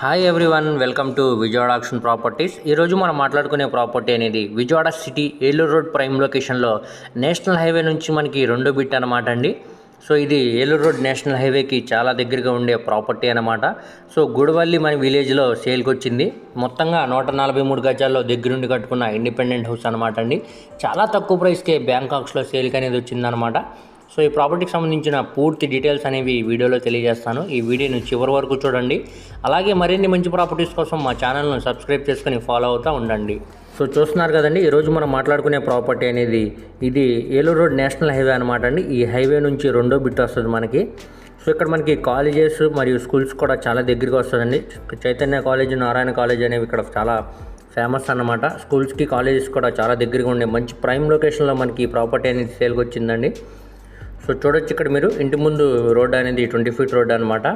Hi everyone welcome to Vijayawada auction properties ఈరోజు మనం మాట్లాడుకునే ప్రాపర్టీ అనేది Vijayawada city Eluru road prime లొకేషన్లో నేషనల్ హైవే నుంచి మనకి రెండో బిట్ అనమాట అండి. సో ఇది ఏలూరు రోడ్ నేషనల్ హైవేకి చాలా దగ్గరగా ఉండే ప్రాపర్టీ అనమాట సో గుడివల్లి మన విలేజ్లో సేల్కి వచ్చింది. మొత్తంగా నూట నలభై మూడు గజాల్లో దగ్గరుండి కట్టుకున్న ఇండిపెండెంట్ హౌస్ అనమాట అండి. చాలా తక్కువ ప్రైస్కే బ్యాంకాక్స్లో సేల్కి అనేది వచ్చిందనమాట సో ఈ ప్రాపర్టీకి సంబంధించిన పూర్తి డీటెయిల్స్ అనేవి ఈ వీడియోలో తెలియజేస్తాను. ఈ వీడియోని చివరి వరకు చూడండి. అలాగే మరిన్ని మంచి ప్రాపర్టీస్ కోసం మా ఛానల్ను సబ్స్క్రైబ్ చేసుకుని ఫాలో అవుతూ ఉండండి. సో చూస్తున్నారు కదండి ఈరోజు మనం మాట్లాడుకునే ప్రాపర్టీ అనేది ఇది ఏలూరు రోడ్ నేషనల్ హైవే అనమాట అండి. ఈ హైవే నుంచి రెండో బిట్ వస్తుంది మనకి. సో ఇక్కడ మనకి కాలేజెస్ మరియు స్కూల్స్ కూడా చాలా దగ్గరికి వస్తుందండి. చైతన్య కాలేజ్ నారాయణ కాలేజ్ అనేవి ఇక్కడ చాలా ఫేమస్ అన్నమాట. స్కూల్స్కి కాలేజెస్ కూడా చాలా దగ్గరగా ఉండే మంచి ప్రైమ్ లొకేషన్లో మనకి ఈ ప్రాపర్టీ అనేది సేల్కి వచ్చిందండి. సో చూడొచ్చు ఇక్కడ మీరు. ఇంటి ముందు రోడ్ అనేది ట్వంటీ ఫీట్ రోడ్ అనమాట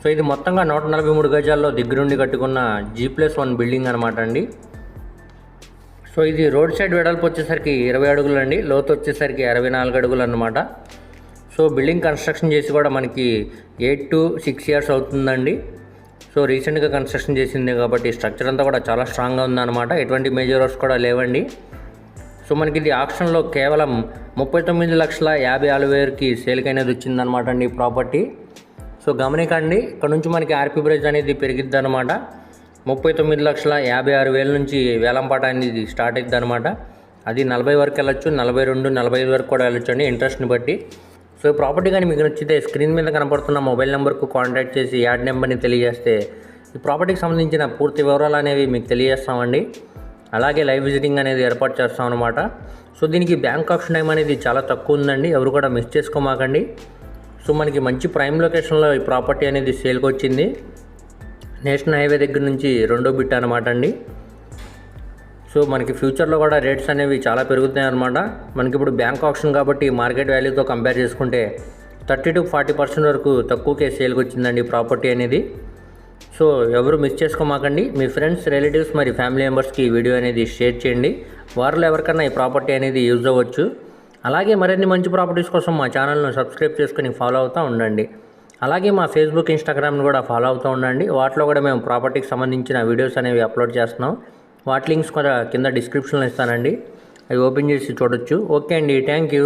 సో ఇది మొత్తంగా నూట నలభై మూడు గజాల్లో దగ్గరుండి కట్టుకున్న జీ ప్లస్ వన్ బిల్డింగ్ అనమాట అండి. సో ఇది రోడ్ సైడ్ వెడల్పు వచ్చేసరికి ఇరవై అడుగులు అండి. లోతు వచ్చేసరికి అరవై నాలుగు అడుగులు అనమాట సో బిల్డింగ్ కన్స్ట్రక్షన్ చేసి కూడా మనకి ఎయిట్ టు సిక్స్ ఇయర్స్ అవుతుందండి. సో రీసెంట్గా కన్స్ట్రక్షన్ చేసింది కాబట్టి స్ట్రక్చర్ అంతా కూడా చాలా స్ట్రాంగ్గా ఉందన్నమాట. ఎటువంటి మేజర్ వర్క్స్ కూడా లేవండి. సో మనకి ఇది ఆప్షన్లో కేవలం ముప్పై తొమ్మిది లక్షల యాభై ఆరు వేలకి సేల్కి అనేది వచ్చిందనమాట అండి ప్రాపర్టీ. సో గమనికండి ఇక్కడ నుంచి మనకి ఆర్పీ ప్రైస్ అనేది పెరిగిద్ది అనమాట ముప్పై తొమ్మిది లక్షల యాభై ఆరు వేల నుంచి వేలంపాట అనేది స్టార్ట్ అయింది అనమాట అది నలభై వరకు వెళ్ళొచ్చు నలభై రెండు నలభై ఐదు వరకు కూడా వెళ్ళొచ్చు అండి ఇంట్రెస్ట్ని బట్టి. సో ప్రాపర్టీ కానీ మీకు నచ్చితే స్క్రీన్ మీద కనపడుతున్న మొబైల్ నెంబర్కు కాంటాక్ట్ చేసి యాడ్ నెంబర్ని తెలియజేస్తే ఈ ప్రాపర్టీకి సంబంధించిన పూర్తి వివరాలు అనేవి మీకు తెలియజేస్తామండి. అలాగే లైవ్ విజిటింగ్ అనేది ఏర్పాటు చేస్తాం అనమాట సో దీనికి బ్యాంక్ ఆప్షన్ టైం అనేది చాలా తక్కువ ఉందండి. ఎవరు కూడా మిస్ చేసుకోమాకండి. సో మనకి మంచి ప్రైమ్ లొకేషన్లో ఈ ప్రాపర్టీ అనేది సేల్కి వచ్చింది. నేషనల్ హైవే దగ్గర నుంచి రెండో బిట్ అనమాట అండి. సో మనకి ఫ్యూచర్లో కూడా రేట్స్ అనేవి చాలా పెరుగుతున్నాయి అనమాట మనకి ఇప్పుడు బ్యాంక్ ఆప్షన్ కాబట్టి మార్కెట్ వాల్యూతో కంపేర్ చేసుకుంటే థర్టీ టు ఫార్టీ పర్సెంట్ వరకు తక్కువకే సేల్కి వచ్చిందండి ప్రాపర్టీ అనేది. సో ఎవరు మిస్ చేసుకోమాకండి. మీ ఫ్రెండ్స్ రిలేటివ్స్ మరి ఫ్యామిలీ మెంబర్స్కి ఈ వీడియో అనేది షేర్ చేయండి. వారిలో ఎవరికైనా ఈ ప్రాపర్టీ అనేది యూజ్ అవ్వచ్చు. అలాగే మరిన్ని మంచి ప్రాపర్టీస్ కోసం మా ఛానల్ను సబ్స్క్రైబ్ చేసుకుని ఫాలో అవుతూ ఉండండి. అలాగే మా ఫేస్బుక్ ఇన్స్టాగ్రామ్ని కూడా ఫాలో అవుతూ ఉండండి. వాటిలో కూడా మేము ప్రాపర్టీకి సంబంధించిన వీడియోస్ అనేవి అప్లోడ్ చేస్తున్నాం. వాటి లింక్స్ కూడా కింద డిస్క్రిప్షన్లో ఇస్తానండి. అవి ఓపెన్ చేసి చూడొచ్చు. ఓకే అండి. Thank you